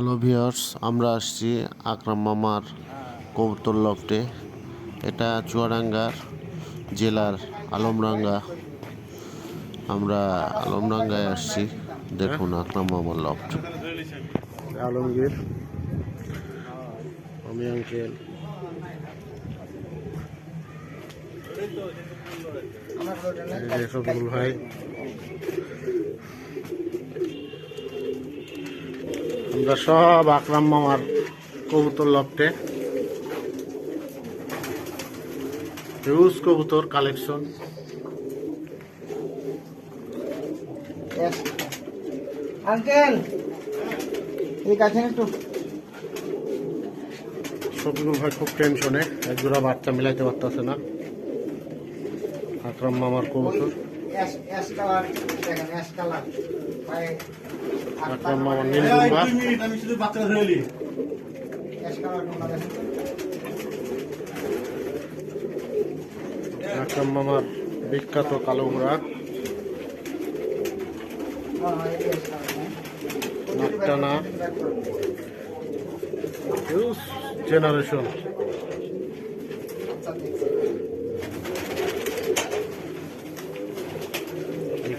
Hello viewers আমরা আসছি আকরাম মামার কবুতর লফটে এটা চুয়াডাঙ্গার জেলার আলমডাঙ্গা। আমরা আলমডাঙ্গায় আসছি। দেখুন আকরাম মামার লফট আলমগীর, আমি ভাই। আমরা সব আকরাম মামার কবুতর লফটে হিউজ কবুতর কালেকশন আঙ্কেল ঠিক আছে একটু। শফিকুল ভাই খুব টেনশনে এক জোড়া বাচ্চা মিলাইতে পারতেছে না। আকরাম মামার কবুতর। অ্যাশ কালার দেখেন অ্যাশ কালার পায়ে মামার নীল ডুম্বা আমি শুধু বাচ্চা ধরে অ্যাশ কালার কোনটা দেখেন আকরাম মামার বিখ্যাত কালো ঘোড়া নাকটানা। জেনারেশন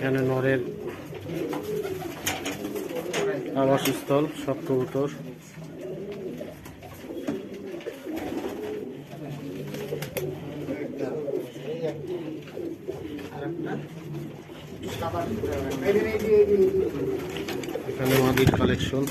এখানে নরের আবাসস্থল সব কবুতর। এখানে মাদির কালেকশন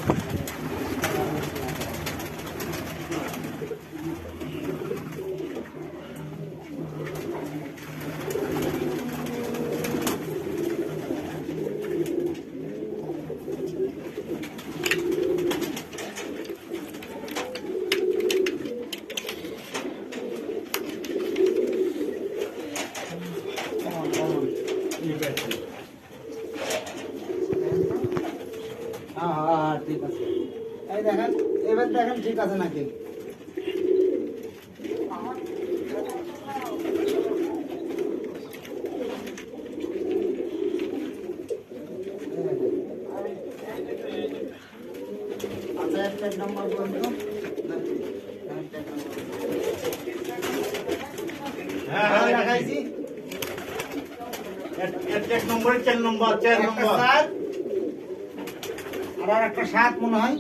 হ্যাঁ হ্যাঁ হ্যাঁ, ঠিক আছে এই দেখেন এবার দেখেন ঠিক আছে নাকি আচ্ছা একটা নম্বর বলুন তো হ্যাঁ হ্যাঁ হ্যাঁ দেখাইছি এক নম্বর চার নম্বর চার একটা নম্বর আর একটা স্বাদ মনে হয়।